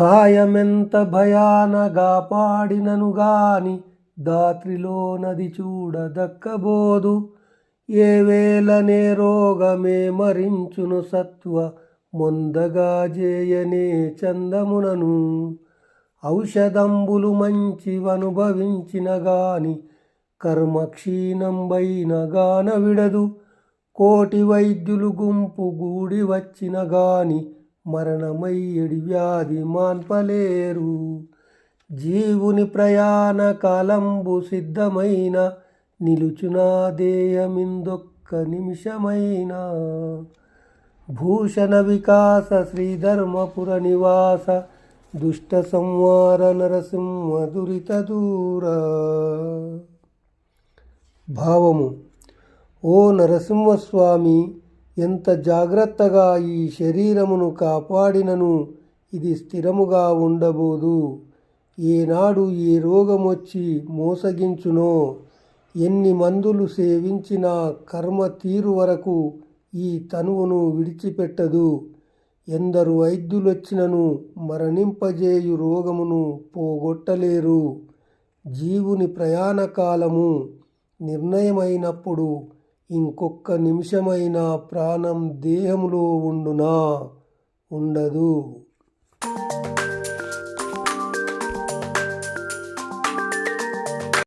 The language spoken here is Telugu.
కాయమెంత భయానగా పాడినను గాని దాత్రిలో నది చూడ దక్కబోదు. ఏ వేళనే రోగమే మరించును సత్వ మొందగా జేయనే చందమునను. ఔషధంబులు మంచివనుభవించిన గాని కర్మక్షీణంబైన గాన విడదు. కోటి వైద్యులు గుంపు గూడి వచ్చిన గాని మరణమయ్యడి వ్యాధి మాన్పలేరు. జీవుని ప్రయాణ కాలంబు సిద్ధమైన నిలుచునా దేయమిందొక్క నిమిషమైన. భూషణ వికాస శ్రీధర్మపుర నివాస దుష్ట సంవార నరసింహ దురిత దూర. భావము ఓ నరసింహస్వామి ఎంత జాగ్రత్తగా ఈ శరీరమును కాపాడినను ఇది స్థిరముగా ఉండబోదు. ఏనాడు ఏ రోగమొచ్చి మోసగించునో ఎన్ని మందులు సేవించినా కర్మ తీరు వరకు ఈ తనువును విడిచిపెట్టదు. ఎందరు వైద్యులొచ్చినను మరణింపజేయు రోగమును పోగొట్టలేరు. జీవుని ప్రయాణ కాలము నిర్ణయమైనప్పుడు ఇంకొక్క నిమిషమైన ప్రాణం దేహములో ఉండునా? ఉండదు.